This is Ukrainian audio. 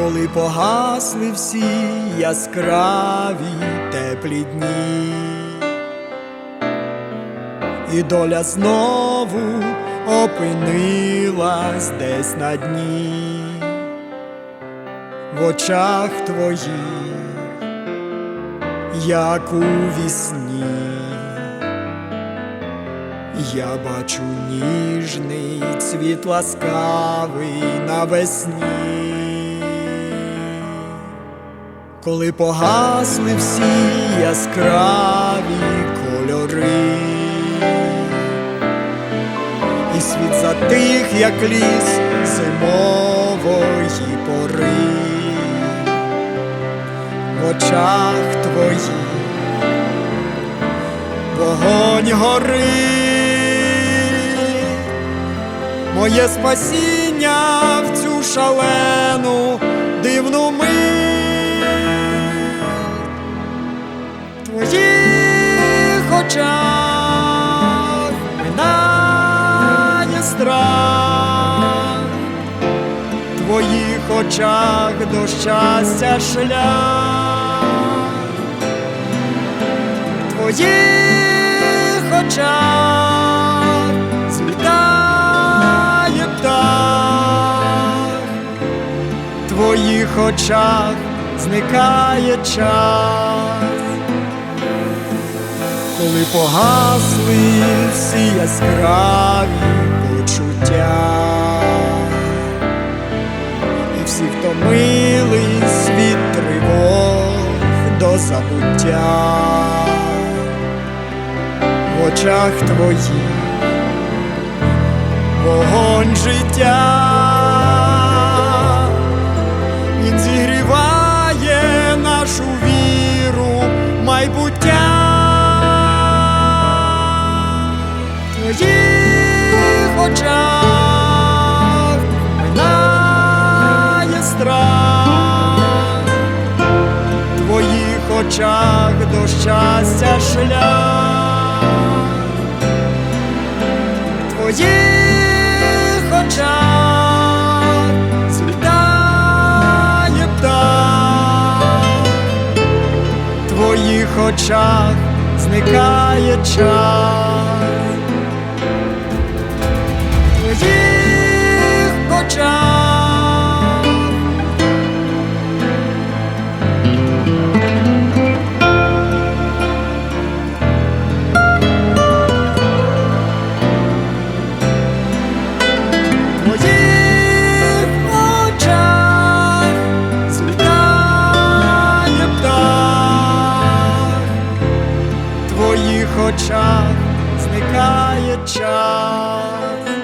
коли погасли всі яскраві теплі дні, і доля знову опинилась десь на дні, в очах твоїх, як у вісні. Я бачу ніжний цвіт ласкавий навесні, коли погасли всі яскраві кольори, і світ затих, як ліс зимової пори, в очах твоїх вогонь горить, моє спасіння в цю шалену очах до щастя шлях. Твоїх очах злітає птах, в твоїх очах зникає час, коли погасли всі яскраві всі світ тривог до забуття. В очах твоїх вогонь життя, очах до щастя шлях, твоїх очах злітає птах, твоїх очах зникає час, очах зникає час.